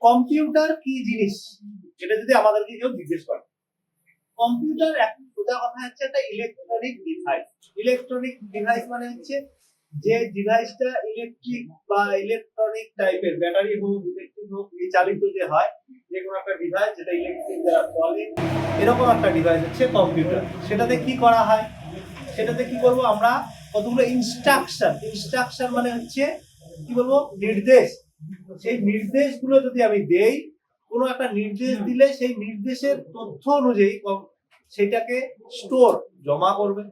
Computer কি জিনিস? এটা যদি আমাদেরকে কেউ জিজ্ঞেস করে। কম্পিউটার সোজা কথা হচ্ছে একটা ইলেকট্রনিক ডিভাইস ইলেকট্রনিক ডিভাইস মানে হচ্ছে যে ডিভাইসটা ইলেকট্রিক বা ইলেকট্রনিক টাইপের ব্যাটারি হোক ইলেকট্রিক হোক চালিত যে হয়, যে কোনো একটা ডিভাইস যেটা ইলেকট্রিক দ্বারা চলে এরকম একটা ডিভাইস হচ্ছে কম্পিউটার সেটাতে কি করা হয়? সেটাতে কি করব আমরা? কতগুলো ইনস্ট্রাকশন ইনস্ট্রাকশন মানে হচ্ছে, কি বলব? নির্দেশ। সেই নির্দেশগুলো যদি আমি দেই, কোনো একটা নির্দেশ দিলে সেই নির্দেশের তথ্য অনুযায়ী সেটাকে স্টোর জমা করবে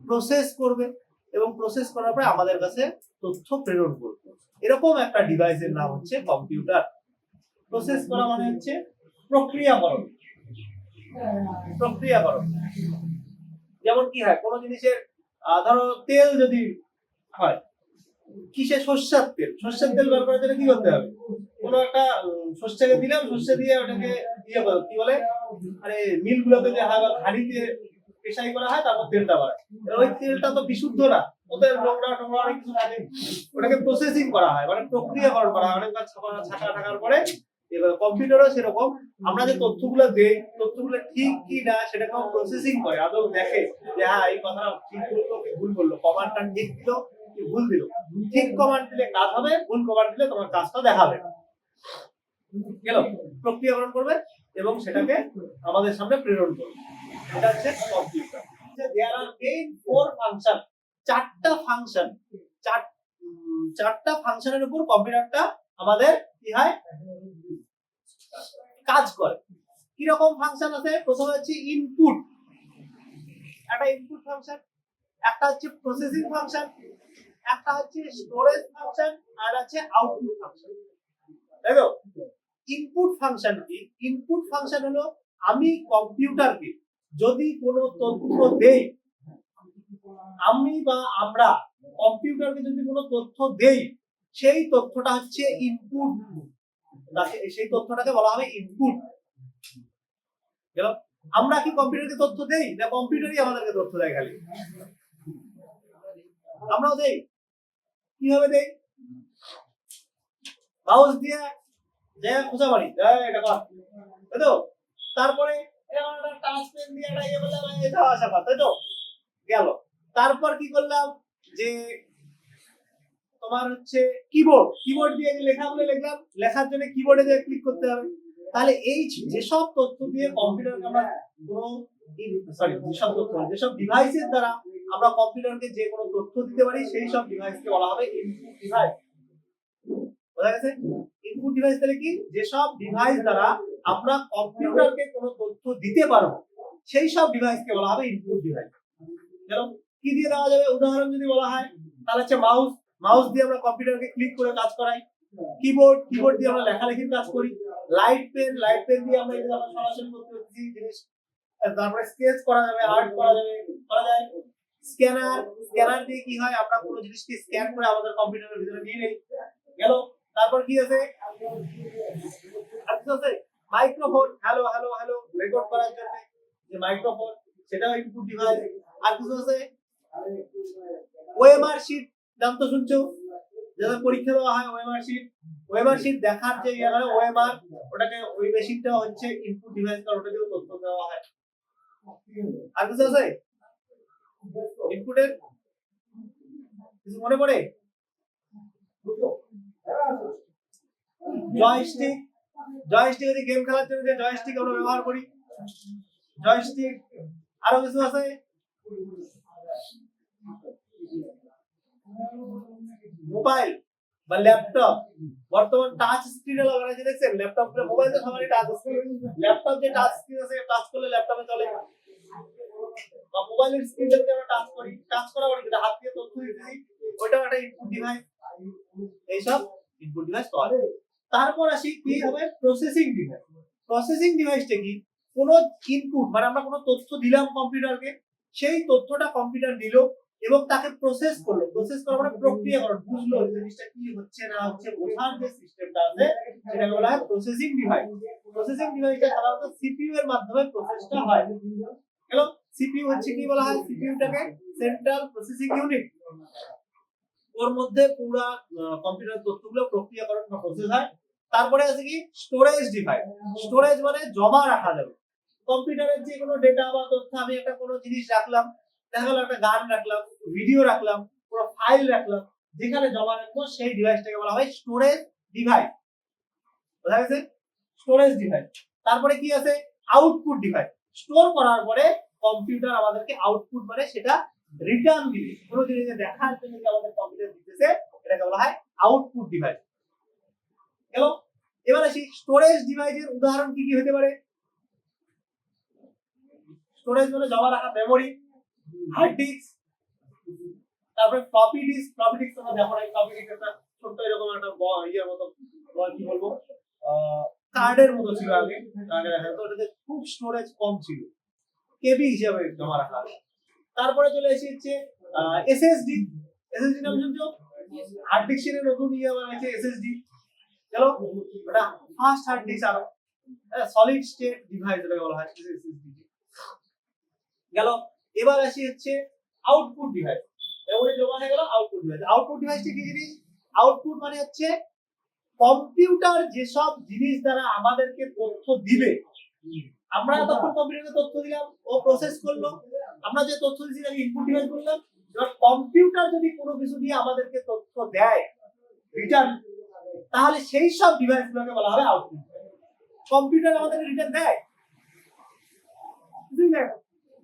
প্রসেস করবে। এবং প্রসেস করার পরে আমাদের কাছে তথ্য প্রেরণ করবে এরকম একটা ডিভাইসের নাম হচ্ছে কম্পিউটার প্রসেস করা মানে হচ্ছে প্রক্রিয়াকরণ। প্রক্রিয়াকরণ। যেমন কি হয়, কোনো জিনিসের ধরো তেল যদি হয়, কিসে সর্ষের তেল? সর্ষের তেল বের করার জন্য কি করতে হবে? কোনো একটা সর্ষেকে দিলাম, সর্ষে দিয়ে ওটাকে ইয়ে কি বলে? আরে মিল গুলোতে যে বা ঘাড়িতে পেশাই করা হয়, তারপর তেলটা বাড়ে। এবার ওই তেলটা তো বিশুদ্ধ না, ওদের নোংরা টোংরা অনেক কিছু থাকে। ওটাকে প্রসেসিং করা হয় মানে প্রক্রিয়াকরণ করা হয়। অনেক কাজ ছাকা থাকার পরে এবার কম্পিউটারও সেরকম। আমরা যে তথ্যগুলো দেই, তথ্যগুলো ঠিক কি না, সেটাকে প্রসেসিং করে। আদৌ দেখে যে হ্যাঁ এই কথাটা ঠিক বলল ভুল বলল? কমান্ডটা ঠিক দিল কি ভুল দিল? ঠিক কমান্ড দিলে কাজ হবে, ভুল কমান্ড দিলে তোমার কাজটা দেখাবে। গেল। প্রক্রিয়াকরণ করবে। এবং সেটাকে আমাদের সামনে প্রেরণ করবে। এটা হচ্ছে computer there are four function চারটা ফাংশন চার চারটা ফাংশনের উপর কম্পিউটারটা আমাদের কি হয়? কাজ করে। কীরকম ফাংশন আছে? প্রথমে হচ্ছে ইনপুট একটা ইনপুট ফাংশন একটা হচ্ছে প্রসেসিং ফাংশন একটা হচ্ছে স্টোরেজ ফাংশন আর আছে আউটপুট ফাংশন তাই তো? ইনপুট ফাংশন কি ইনপুট ফাংশন হলো আমি কম্পিউটারকে যদি কোনো তথ্য দেই, আমি বা আমরা কম্পিউটারকে যদি কোনো তথ্য দেই, সেই তথ্যটা হচ্ছে ইনপুট সেই তথ্যটাকে বলা হবে ইনপুট আমরা কি কম্পিউটারকে তথ্য দেই, না কম্পিউটারই আমাদেরকে তথ্য দেয় খালি? আমরাও দেই। কীভাবে দেই? মাউস দিয়ে যে খোঁজা মারি এটা তারপরে এরকম দিয়ে একটা ইয়ে আসা তাই তো? গেল। তারপর কি করলাম যে তোমার হচ্ছে কিবোর্ড কিবোর্ড দিয়ে যে লেখাগুলো লিখলাম, লেখার জন্য কিবোর্ডে যে ক্লিক করতে হবে। তাহলে এই যেসব তথ্য দিয়ে কম্পিউটারকে আমরা কোনো সরি যেসব তথ্য যেসব ডিভাইসের দ্বারা আমরা কম্পিউটারকে যে কোনো তথ্য দিতে পারি, সেই সব ডিভাইসকে বলা হবে ইনপুট ডিভাইস বোঝা গেছে? ইনপুট ডিভাইস তাহলে কি? যেসব ডিভাইস দ্বারা আমরা কম্পিউটারকে কোনো তথ্য দিতে পারব, সেই সব ডিভাইসকে বলা হবে ইনপুট ডিভাইস যেরকম কি দিয়ে দেওয়া যাবে? উদাহরণ যদি বলা হয়, তাহলে হচ্ছে মাউস মাউস দিয়ে আমরা কম্পিউটারকে ক্লিক করে কাজ করাই। কিবোর্ড কিবোর্ড দিয়ে আমরা লেখালেখির কাজ করি। লাইট পেন লাইট পেন দিয়ে আমরা যে আমরা সরাসরি করতে পারছি, জিনিস। তারপরে স্কেচ করা যাবে আর্ট করা যাবে, করা যায়। স্ক্যানার স্ক্যানার দিয়ে কি হয়? আমরা কোনো জিনিসকে স্ক্যান করে আমাদের কম্পিউটারের ভিতরে নিয়ে নেই। গেল তারপর কি আছে? আর কিছু আছে? Microphone. Hello hello hello record করার জন্য যে মাইক্রোফোন, সেটাও ইনপুট ডিভাইস আর কিছু আছে? ওএমআর শিট নাম তো শুনছো? যাদের পরীক্ষা দেওয়া হয় ওএমআর শিট ওএমআর শিট দেখার যে ইয়ে হয় ওএমআর ওটাকে ওই মেশিনটা হচ্ছে ইনপুট ডিভাইস কারণ ওটা দিয়েও তথ্য দেওয়া হয়। আর কিছু আছে? ইনপুটের কিছু মনে পড়ে? জয়স্টিক জয়স্টিক যদি গেম খেলার জন্য যে জয়স্টিক আমরা ব্যবহার করি। জয়স্টিক আরও কিছু আছে? মোবাইল বা ল্যাপটপ। বর্তমান টাচ স্ক্রিনে লাগানো আছে, দেখছেন? ল্যাপটপ মোবাইল তো সবারই টাচ স্ক্রিন ল্যাপটপ যে টাচ স্ক্রিন আছে টাচ করলে ল্যাপটপে চলে। বা মোবাইলের স্ক্রিন যদি আমরা টাচ করি টাচ করা মানে হাত দিয়ে তথ্য দিতেছি ওইটাও একটা ইনপুট ডিভাইস এইসব। ইনপুট ডিভাইস পাওয়া যায় তারপর আসি কি হবে? প্রসেসিং ডিভাইস প্রসেসিং ডিভাইসটা কি? কোনো ইনপুট মানে আমরা কোনো তথ্য দিলাম কম্পিউটারকে, সেই তথ্যটা কম্পিউটার নিল এবং তাকে প্রসেস করল। প্রসেস করার মানে প্রক্রিয়াকরণ বুঝলো জিনিসটা কি হচ্ছে, না হচ্ছে, বোঝার যে সিস্টেমটা আছে সেটাকে বলা হয় প্রসেসিং ডিভাইস প্রসেসিং ডিভাইসটা সাধারণত সিপিইউ এর মাধ্যমে প্রসেসটা হয়। হ্যালো সিপিইউ হচ্ছে কি বলা হয়? সিপিইউটাকে সেন্ট্রাল প্রসেসিং ইউনিট ওর মধ্যে পুরা কম্পিউটার তথ্যগুলো প্রক্রিয়াকরণ প্রসেস হয়। তারপরে আছে কি? স্টোরেজ ডিভাইস স্টোরেজ মানে জমা রাখা যাবে। কম্পিউটারের যে কোনো ডেটা বা তথ্য আমি একটা কোনো জিনিস রাখলাম, দেখা গেল একটা গান রাখলাম ভিডিও রাখলাম, পুরো ফাইল রাখলাম, যেখানে জমা রাখব সেই ডিভাইসটাকে বলা হয় স্টোরেজ ডিভাইস বোঝা গেছে? স্টোরেজ ডিভাইস তারপরে কি আছে? আউটপুট ডিভাইস স্টোর করার পরে কম্পিউটার আমাদেরকে আউটপুট মানে সেটা রিটার্ন দিবে। কোনো জিনিস দেখার জন্য আমাদের কম্পিউটার দিতেছে এটাকে বলা হয় আউটপুট ডিভাইস গেল এবার আসি স্টোরেজ ডিভাইসের উদাহরণ কি কি হতে পারে? স্টোরেজ মানে জমা রাখা মেমোরি হার্ড ডিস্ক তারপরে ফ্লপি ডিস্ক ফ্লপি ডিস্ক তোমরা দেখো না ফ্লপি ডিস্ক একটা ছোট্ট এরকম একটা ইয়ের মতো কি বলব? কার্ডের মতো ছিল আগে আগে দেখা যেত, ওটাতে খুব স্টোরেজ কম ছিল। কেবি হিসাবে জমা রাখা। তারপরে চলে এসে হচ্ছে এসএসডি এসএসডি নাম শুনছো? হার্ড ডিস্কের নতুন ইয়ে বানাইছে এসএসডি চলো ওটা ফাস্ট হার্ড ডিস্ক আরও সলিড স্টেট ডিভাইস এটাকে বলা হয় এসএসডি গেল? এবার আসি হচ্ছে আউটপুট ডিভাইস মেমোরি জমা হয়ে গেল আউটপুট ডিভাইস আউটপুট ডিভাইসটা কি জিনিস? আউটপুট মানে হচ্ছে কম্পিউটার যেসব জিনিস দ্বারা আমাদেরকে তথ্য দিবে। আমরা তখন কম্পিউটারকে তথ্য দিলাম ও প্রসেস করল। আমরা যে তথ্য দিয়েছি আমি ইনপুট ডিভাইস বললাম। এবার কম্পিউটার যদি কোনো কিছু দিয়ে আমাদেরকে তথ্য দেয় রিটার্ন তাহলে সেই সব ডিভাইস গুলোকে বলা হবে আউটপুট কম্পিউটার আমাদেরকে রিটার্ন দেয়।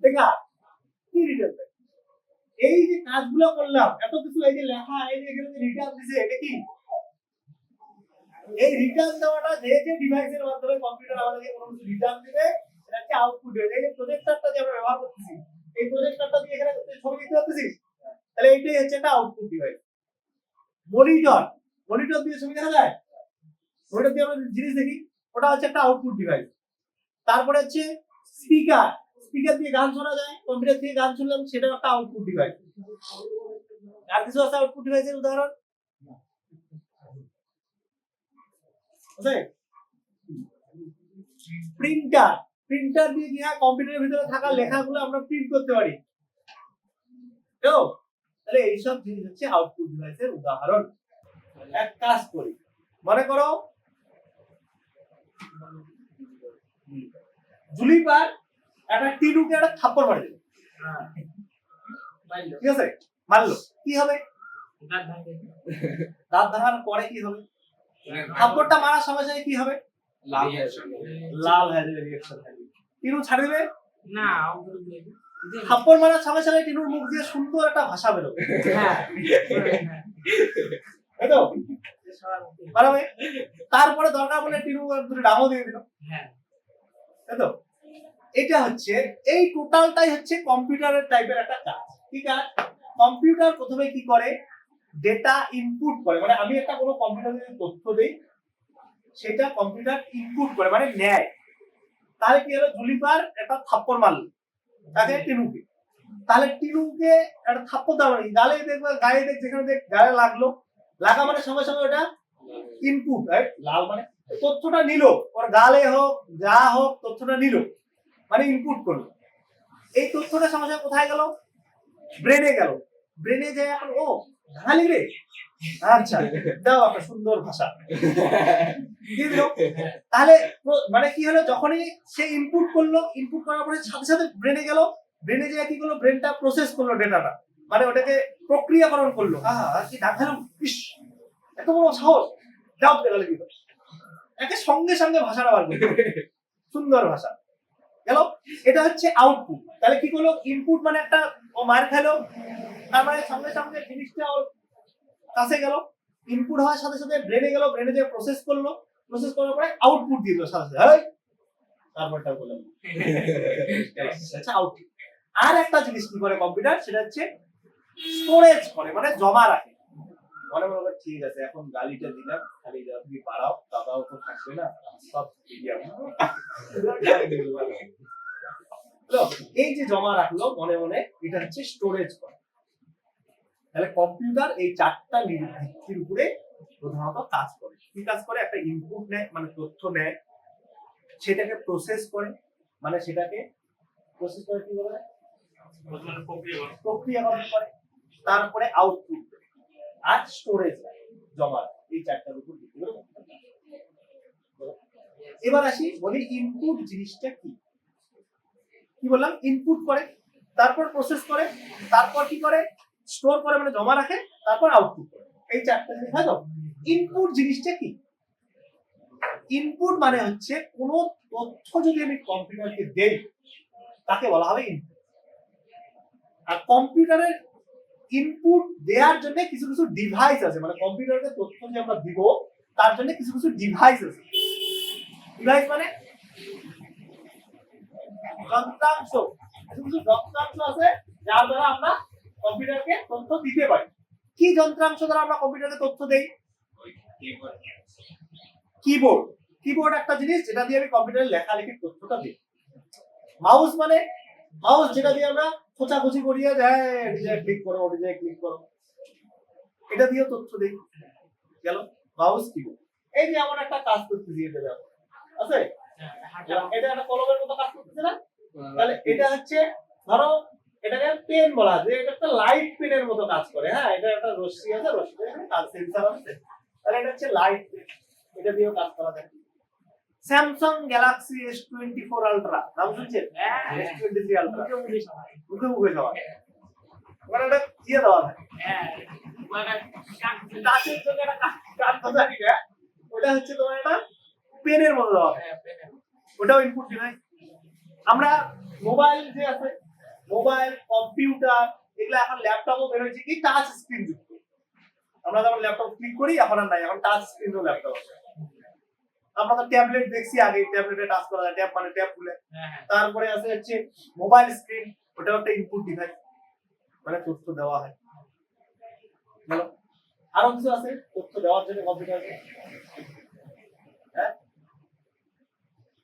দেখা কি রিটার্ন দেয়? এই যে কাজগুলো করলাম, এত কিছু এই যে লেখা, এই যে এখানে রিটার্ন দিছে, এটা কি? এই রিটার্ন দেওয়াটা যে যে ডিভাইসের মাধ্যমে কম্পিউটার আমাদেরকে কোনো কিছু রিটার্ন দিবে এটা হচ্ছে আউটপুট এই যে প্রজেক্টরটা যে আমরা ব্যবহার করতেছি এই প্রজেক্টরটা দিয়ে এখানে ছবি দেখতে পাচ্ছিস তাহলে এইটাই হচ্ছে একটা আউটপুট ডিভাইস মনিটর মনিটর দিয়ে ছবি দেখা যায়? মনিটর দিয়ে আমরা জিনিস দেখি, ওটা হচ্ছে একটা আউটপুট ডিভাইস তারপরে হচ্ছে স্পিকার স্পিকার দিয়ে গান শোনা যায় কম্পিউটার দিয়ে গান শুনলাম সেটা একটা আউটপুট ডিভাইস আর কিছু আছে আউটপুট ডিভাইসের উদাহরণ? প্রিন্টার প্রিন্টার দিয়ে কি হয় কম্পিউটারের ভিতরে থাকা লেখাগুলো আমরা প্রিন্ট করতে পারি। তো তাহলে এইসব জিনিস হচ্ছে আউটপুট ডিভাইসের উদাহরণ। এক কাজ করি। মনে করো জুলিপার একটা টিনুকে একটা থাপ্পড় মারি দিল। ঠিক আছে? মারলো। কি হবে? দাঁত ভাঙার পরে কি হবে? থাপ্পড়টা মারার সঙ্গে সঙ্গে কি হবে? লাল লাল হয়ে যাবে রিয়াকশন টিনু ছাড় দিবে? না থাপ্পড় মারার সঙ্গে সঙ্গে টিনুর মুখ দিয়ে সুন্দর একটা ভাষা বেরোবে। হ্যাঁ। তাই তো? পারবে তারপরে দরকার বলে টিনু দুটো ডামও দিয়ে দিল। হ্যাঁ। তাই তো? এটা হচ্ছে এই টোটালটাই হচ্ছে কম্পিউটারের টাইপের একটা কাজ। কি কাজ? কম্পিউটার প্রথমে কি করে? ডেটা ইনপুট করে। মানে আমি একটা কোনো কম্পিউটারে যদি তথ্য দেই সেটা কম্পিউটার ইনপুট করে মানে নেয়। তাহলে কি হলো? জুলিপার একটা থাপ্পড় মারলো। তাকে টিনুকে। তাহলে টিনুকে একটা থাপ্পড় দেওয়া মানে গালে দেখবে গায়ে দেখ যেখানে দেখ গায়ে লাগল। লাগা মানে সঙ্গে সঙ্গে ওটা ইনপুট রাইট লাল মানে তথ্যটা নিল। ওর গালে হোক যা হোক তথ্যটা নিল। মানে ইনপুট করল। এই তথ্যটা সঙ্গে সঙ্গে কোথায় গেল? ব্রেনে গেল। ব্রেনে যায় এখন ও ঢালি রে। আচ্ছা দাও একটা সুন্দর ভাষা। দিয়ে দিল। তাহলে মানে কি হলো, যখনই সে ইনপুট করল ইনপুট করার পরে সাথে সাথে ব্রেনে গেল। ব্রেনে যে কি করল ব্রেনটা প্রসেস করল ডেটাটা মানে ওটাকে প্রক্রিয়াকরণ করল। আহা, আর কি দেখালাম ইস, এত বড় সাহস। যাও দেখালে কি? একে সঙ্গে সঙ্গে ভাষাটা বার করল। সুন্দর ভাষা। গেল। এটা হচ্ছে আউটপুট তাহলে কি করল? ইনপুট মানে একটা ও মার খেলো। মানে সঙ্গে সঙ্গে জিনিসটা ওর কাছে গেল ইনপুট হওয়ার সাথে সাথে ব্রেনে গেল ব্রেনে যে প্রসেস করল প্রসেস করার পরে আউটপুট দিল সাথে সাথে। তারপরটা বললাম। আচ্ছা আউটপুট আর একটা জিনিস কি করে কম্পিউটার সেটা হচ্ছে স্টোরেজ করে মানে জমা রাখে। মনে মনে করে, ঠিক আছে এখন গালিটা দিলাম খালি তুমি বাড়াও দাদাও তো থাকবে না সব এই যে জমা রাখল মনে মনে এটা হচ্ছে স্টোরেজ করে। তাহলে কম্পিউটার এই চারটা ভিত্তির উপরে প্রধানত কাজ করে। কি কাজ করে? একটা ইনপুট নেয় মানে তথ্য নেয়। সেটাকে প্রসেস করে। মানে সেটাকে প্রসেস করে কি বলে? প্রক্রিয়াকরণ। করে। তারপরে আউটপুট আর স্টোরেজ জমা এই চারটার উপর ভিত্তি করে। এবার আসি বলি ইনপুট জিনিসটা কি? কি বললাম? ইনপুট করে। তারপর প্রসেস করে। তারপর কি করে? স্টোর করে মানে জমা রাখে, তারপর আউটপুট করে। এই চারটা জিনিস, হয় তো? ইনপুট জিনিসটা কি? ইনপুট মানে হচ্ছে কোন তথ্য যদি আমি কম্পিউটারকে দেই, তাকে বলা হবে ইনপুট আর কম্পিউটারের ইনপুট দেওয়ার জন্য কিছু কিছু ডিভাইস আছে। মানে কম্পিউটারকে তথ্য যে আমরা দিব, তার জন্য কিছু কিছু ডিভাইস আছে। ডিভাইস মানে যন্ত্রাংশ। কিছু কিছু যন্ত্রাংশ আছে, যার দ্বারা আমরা কম্পিউটারকে তথ্য দিতে পারি। কি যন্ত্রাংশ দ্বারা আমরা কম্পিউটারকে তথ্য দেই? কিবোর্ড কিবোর্ড একটা জিনিস যেটা দিয়ে আমি কম্পিউটারে লেখালেখির তথ্যটা দিই। মাউস মানে মাউস যেটা দিয়ে আমরা খোঁচাখুচি করিয়ে যায় ডিজাই ক্লিক করো ডিজাই ক্লিক করো। এটা দিয়েও তথ্য দিই। গেল? মাউস কিবোর্ড এই যে আমার একটা কাজ করতে দিয়ে দেবে আছে? এটা একটা কলমের মতো কাজ করতেছে না? তাহলে এটা হচ্ছে ধরো এটাকে পেন বলা হয় এটা একটা লাইট পেনের মতো কাজ করে হ্যাঁ? এটা একটা রশ্মি আছে রশ্মি কাজ সেন্সার আছে। তাহলে এটা হচ্ছে লাইট পেন এটা দিয়েও কাজ করা যায়। Samsung Galaxy S twenty four ultra নাম শুনছেন? এস টোয়েন্টি থ্রি আলট্রা মুখে মুখে যাওয়া ওখানে একটা দিয়ে দেওয়া থাকে কাছের জন্য একটা কাঠ ওটা হচ্ছে তোমার একটা পেনের মতো দেওয়া থাকে ওটাও ইনপুট ডিভাইস আমরা মোবাইল যে আছে মোবাইল কম্পিউটার এগুলো এখন ল্যাপটপও বের হয়েছে কি টাচ স্ক্রিন যুক্ত। আমরা যখন ল্যাপটপ ক্লিক করি এখন আর নাই এখন টাচ স্ক্রিনও ল্যাপটপ আছে। আমরা তো ট্যাবলেট দেখছি আগে ট্যাবলেটে টাচ করা যায় ট্যাব মানে ট্যাব খুলে। তারপরে আছে হচ্ছে মোবাইল স্ক্রিন ওটাও একটা ইনপুট ডিভাইস মানে তথ্য দেওয়া হয়। বলো। আরও কিছু আছে তথ্য দেওয়ার জন্য কম্পিউটারে হ্যাঁ?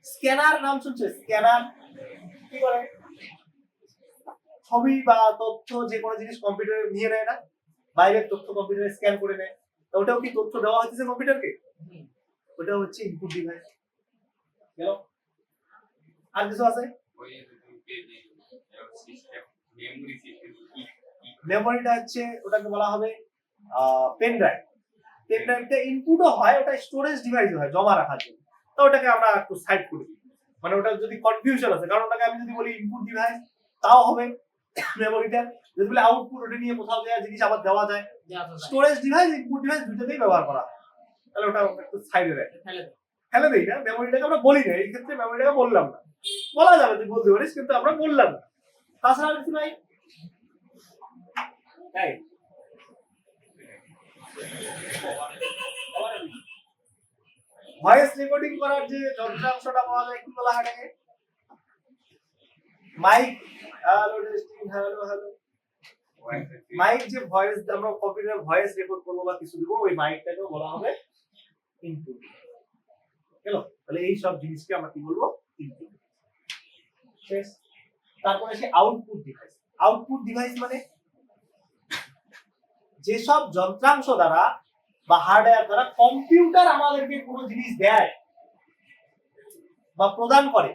স্ক্যানার নাম শুনছে? স্ক্যানার কি করে ছবি বা তথ্য যে কোনো জিনিস কম্পিউটারে নিয়ে নেয় না। বাইরের তথ্য কম্পিউটারে স্ক্যান করে নেয়। তো ওটাও কি তথ্য দেওয়া হচ্ছে কম্পিউটারকে ওটা হচ্ছে ইনপুট ডিভাইস গেল আর কিছু আছে? মেমোরিটা হচ্ছে, ওটাকে বলা হবে পেন ড্রাইভ পেন ড্রাইভটা ইনপুটও হয়, ওটা স্টোরেজ ডিভাইস হয়, জমা রাখার জন্য। তো ওটাকে আমরা একটু সাইড করে দিই। মানে ওটা যদি কনফিউশন আছে, কারণ ওটাকে আমি যদি বলি ইনপুট ডিভাইস তাও হবে। মেমোরিটা যদি বলি আউটপুট ওটা নিয়ে কোথাও দেওয়া জিনিস আবার দেওয়া যায়। স্টোরেজ ডিভাইস ইনপুট ডিভাইস দুটোতেই ব্যবহার করা। তাহলে ওটা একটু সাইডে রাখি ফেলে দিই না মেমোরিটাকে আমরা বলি না এই ক্ষেত্রে মেমোরিটাকে বললাম না। বলা যাবে তুই বলতে পারিস কিন্তু আমরা বললাম না। তাছাড়া আর কিছু নাই? তাই ভয়েস রেকর্ডিং করার যে যন্ত্রাংশটা পাওয়া যায় কি বলা হয় mic hello testing hello hello mic যে ভয়েস আমরা কম্পিউটার ভয়েস রেকর্ড করব বা কিছু দিব, ওই মাইকটাকে বলা হবে ইনপুট গেল তাহলে এই সব জিনিসকে আমরা কি বলব? ইনপুট শেষ তারপরে সে আউটপুট ডিভাইস আউটপুট ডিভাইস মানে যেসব যন্ত্রাংশ দ্বারা বা হার্ডওয়্যার দ্বারা কম্পিউটার আমাদেরকে কোনো জিনিস দেয় বা প্রদান করে,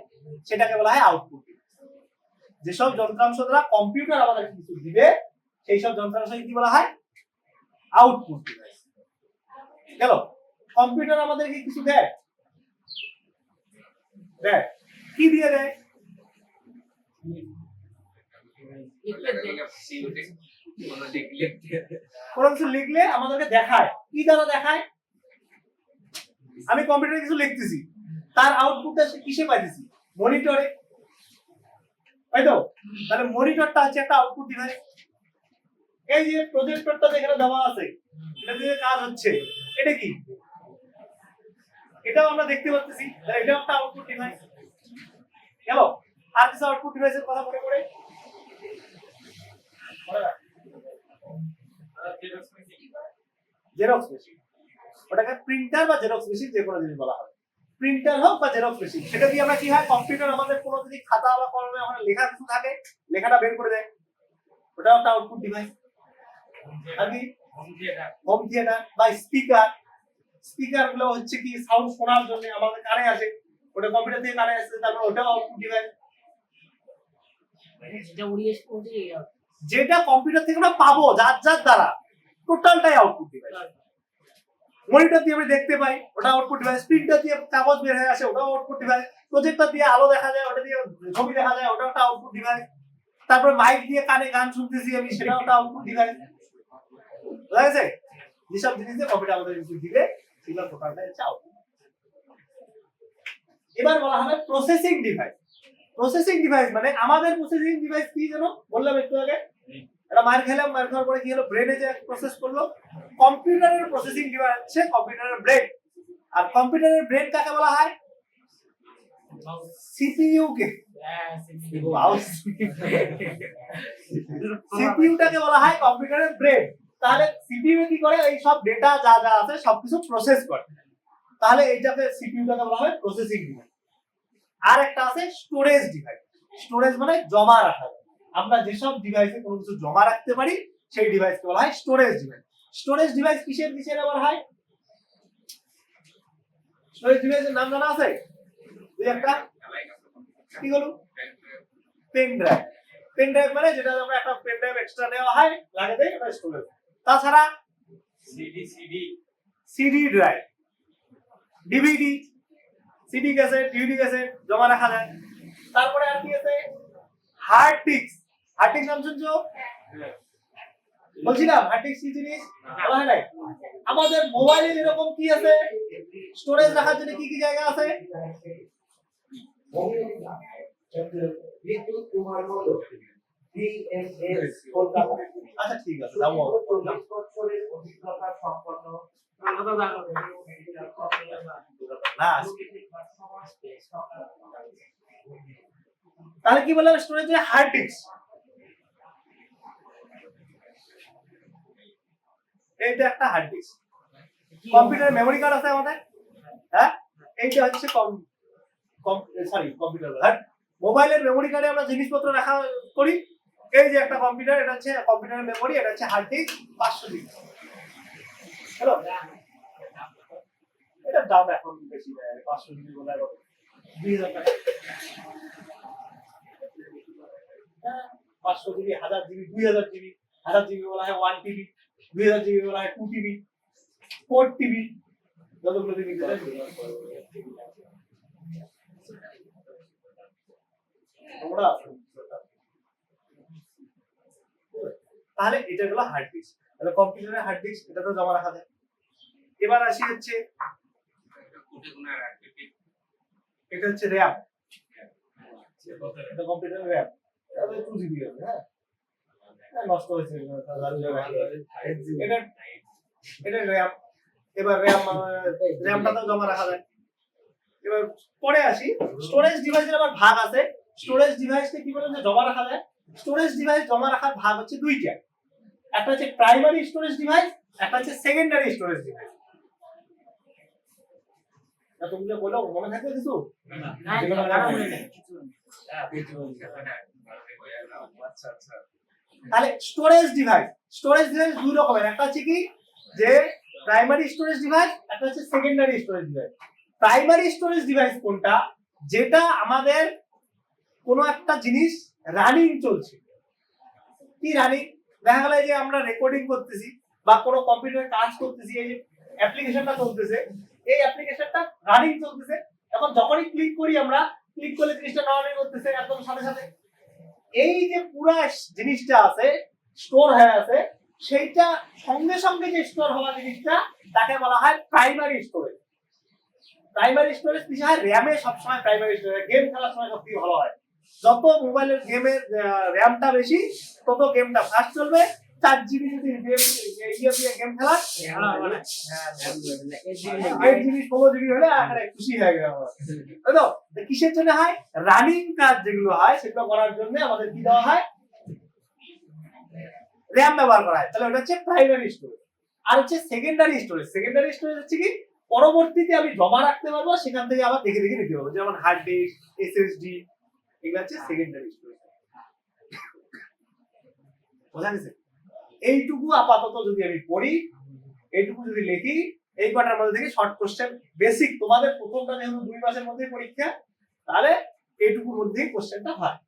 সেটাকে বলা হয় আউটপুট যেসব যন্ত্রাংশ দ্বারা কম্পিউটার আমাদেরকে কিছু দিবে সেই সব যন্ত্রাংশকে কি বলা হয়? আউটপুট ডিভাইস গেল। কম্পিউটার আমাদেরকে কিছু দেয়। দেয়। কি দিয়ে দেয়? কোনো কিছু লিখলে আমাদেরকে দেখায়। কি দ্বারা দেখায়? আমি কম্পিউটারে কিছু লিখতেছি। তার আউটপুটটা কিসে পাইতেছি? মনিটরে তাই তো, তাহলে মনিটরটা হচ্ছে একটা আউটপুট ডিভাইস এই যে প্রজেক্টরটা যেখানে দেওয়া আছে, এটা দিয়ে কাজ হচ্ছে। এটা কি? এটাও আমরা দেখতে পাচ্ছি এটাও একটা আউটপুট ডিভাইস গেল আর কিছু আউটপুট ডিভাইসের কথা মনে পড়ে? জেরক্স মেশিন ওটাকে প্রিন্টার বা জেরক্স মেশিন যে কোনো জিনিস বলা হয়। প্রিন্টার হোক বা জেরক্স মেশিন সেটা দিয়ে আমরা কি হয় কম্পিউটার আমাদের কোনো যদি খাতা বা কলমে আমাদের লেখা কিছু থাকে লেখাটা বের করে দেয়। ওটাও একটা আউটপুট ডিভাইস আর কি? হোম থিয়েটার বা স্পিকার স্পিকারগুলো হচ্ছে কি সাউন্ড শোনার জন্য আমাদের কানে আসে। ওটা কম্পিউটার থেকে কানে আসছে তারপর ওটাও আউটপুট ডিভাইস যেটা কম্পিউটার থেকে আমরা পাবো যার যার দ্বারা। টোটালটাই আউটপুট ডিভাইস মনিটর দিয়ে আমি দেখতে পাই, ওটা আউটপুট ডিভাইস প্রিন্টার দিয়ে কাগজ বের হয়ে আসে ওটা আউটপুট ডিভাইস প্রজেক্টর দিয়ে আলো দেখা যায়, ওটা দিয়ে ছবি দেখা যায় ওটা একটা আউটপুট ডিভাইস তারপরে মাইক দিয়ে কানে গান শুনতেছি আমি সেটা একটা আউটপুট ডিভাইস যেসব জিনিস দিয়ে কম্পিউটার আমাদের সেগুলো হচ্ছে আউটপুট এবার বলা হবে প্রসেসিং ডিভাইস প্রসেসিং ডিভাইস মানে আমাদের প্রসেসিং ডিভাইস কি যেন? বললাম একটু আগে। একটা মার খেলাম, মার খাওয়ার পরে কি হলো? ব্রেনে যে প্রসেস করল কম্পিউটারের প্রসেসিং ডিভাইস হচ্ছে কম্পিউটারের ব্রেন আর কম্পিউটারের ব্রেন কাকে বলা হয়? সিপিইউ কে সিপিইউটাকে বলা হয় কম্পিউটারের ব্রেন তাহলে সিপিইউ কি করে? এই সব ডেটা যা যা আছে সবকিছু প্রসেস করে। তাহলে এইটাকে সিপিইউটাকে বলা হয় প্রসেসিং ডিভাইস আর একটা আছে স্টোরেজ ডিভাইস স্টোরেজ মানে জমা রাখা। আমরা যেসব ডিভাইসে কোনো কিছু জমা রাখতে পারি সেই ডিভাইসকে বলা হয় স্টোরেজ ডিভাইস স্টোরেজ ডিভাইস কিসের কিসের বলা হয়? স্টোরেজ ডিভাইসের নাম জানা আছে? দুই একটা। কি হলো পেন ড্রাইভ পেন ড্রাইভ মানে যেটা আমরা একটা পেন ড্রাইভ এক্সট্রা নেওয়া হয় লাগে দেয় এটা স্টোরেজ তাছাড়া CD drive DVD CD cassette DVD cassette জমা রাখা যায়। তারপরে আর কি আছে? হার্ড ডিস্ক হার্ড ডিস্ক নাম শুনছো বলছিলাম হার্ড ডিস্ক কি জিনিস? বলা নাই? আমাদের মোবাইলে যেরকম কি আছে স্টোরেজ রাখার জন্য কি কি জায়গা আছে? আচ্ছা ঠিক আছে তাহলে কি বললাম স্টোরেজ হার্ড ডিস্ক এইটা একটা hard disk computer memory card আছে আমাদের? হ্যাঁ? এইটা হচ্ছে কম সরি কম্পিউটার হ্যাঁ মোবাইলের মেমরি কার্ডে আমরা জিনিসপত্র রাখা করি। এই যে একটা কম্পিউটার এটা হচ্ছে কম্পিউটারের মেমরি এটা হচ্ছে হার্ড ডিস্ক পাঁচশো জিবি হ্যালো এটার দাম এখন বেশি পাঁচশো জিবি বলে দুই হাজার টাকা। পাঁচশো জিবি হাজার জিবি, দুই হাজার জিবি হাজার জিবি বলা হয় ওয়ান টিবি দুই হাজার জিবি বলা হয় টু তাহলে এটা হলো হার্ড ডিস্ক তাহলে কম্পিউটারের হার্ড ডিস্ক এটা তো জমা রাখা যায়। এবার আসি হচ্ছে এটা হচ্ছে র্যাম এটা কম্পিউটারের র্যাম এটা টু জিবি হবে হ্যাঁ, নষ্ট হয়েছে এটা এটা র্যাম এবার র্যাম র্যামটাতেও জমা রাখা যায় এবার পরে আসি স্টোরেজ ডিভাইসের আবার ভাগ আছে স্টোরেজ ডিভাইসকে কি বলে যে জমা রাখা যায় স্টোরেজ ডিভাইস জমা রাখার ভাগ হচ্ছে দুইটা একটা হচ্ছে প্রাইমারি স্টোরেজ ডিভাইস একটা হচ্ছে সেকেন্ডারি স্টোরেজ ডিভাইস তুমি বলো মনে থাকবে কিছু আচ্ছা আচ্ছা তাহলে স্টোরেজ ডিভাইস স্টোরেজ ডিভাইস দুই রকমের, একটা হচ্ছে কি যে প্রাইমারি স্টোরেজ ডিভাইস একটা হচ্ছে secondary storage device primary storage device কোনটা? যেটা আমাদের কোনো একটা জিনিস রানিং চলছে। কি রানিং দেখা গেল যে আমরা রেকর্ডিং করতেছি বা কোনো কম্পিউটারে কাজ করতেছি, এই অ্যাপ্লিকেশনটা চলতেছে, এই অ্যাপ্লিকেশনটা রানিং চলতেছে। এখন যখনই ক্লিক করি আমরা ক্লিক করলে জিনিসটা রানিং করতেছে, একদম সাথে সাথে এই যে পুরা জিনিসটা আছে স্টোর হয়ে আছে, সেইটা সঙ্গে সঙ্গে যে স্টোর হওয়া জিনিসটা, তাকে বলা হয় প্রাইমারি স্টোরেজ প্রাইমারি স্টোরেজ কি হয়? র্যামে সবসময় প্রাইমারি স্টোরেজ গেম খেলার সময় সবথেকে ভালো হয়। যত মোবাইলের গেমের র্যামটা বেশি, তত গেমটা ফাস্ট চলবে। চার জিবি যদি গেম ইয়ে দিয়ে গেম খেলা এইট জিবি ষোলো জিবি হলে খুশি হয়ে গেল তাই তো তো কিসের জন্য হয় রানিং কাজ যেগুলো হয় সেগুলো করার জন্য আমাদের কি দেওয়া হয় র্যাম ব্যবহার করা হয় তাহলে ওটা হচ্ছে প্রাইমারি স্টোরেজ আর হচ্ছে সেকেন্ডারি স্টোরেজ সেকেন্ডারি স্টোরেজ হচ্ছে কি পরবর্তীতে আমি জমা রাখতে পারব সেখান থেকে আবার দেখে দেখে নিতে পারব যেমন হার্ড ডিস্ক এসএসডি এগুলো হচ্ছে সেকেন্ডারি স্টোরেজ বোঝা গেছে এইটুকু আপাতত যদি আমি পড়ি, এইটুকু যদি লিখি, এই কটার মধ্যে থেকে শর্ট কোশ্চেন বেসিক তোমাদের প্রথমটা যেহেতু দুই মাসের মধ্যে পরীক্ষা, তাহলে এইটুকুর মধ্যেই কোশ্চেনটা হয়।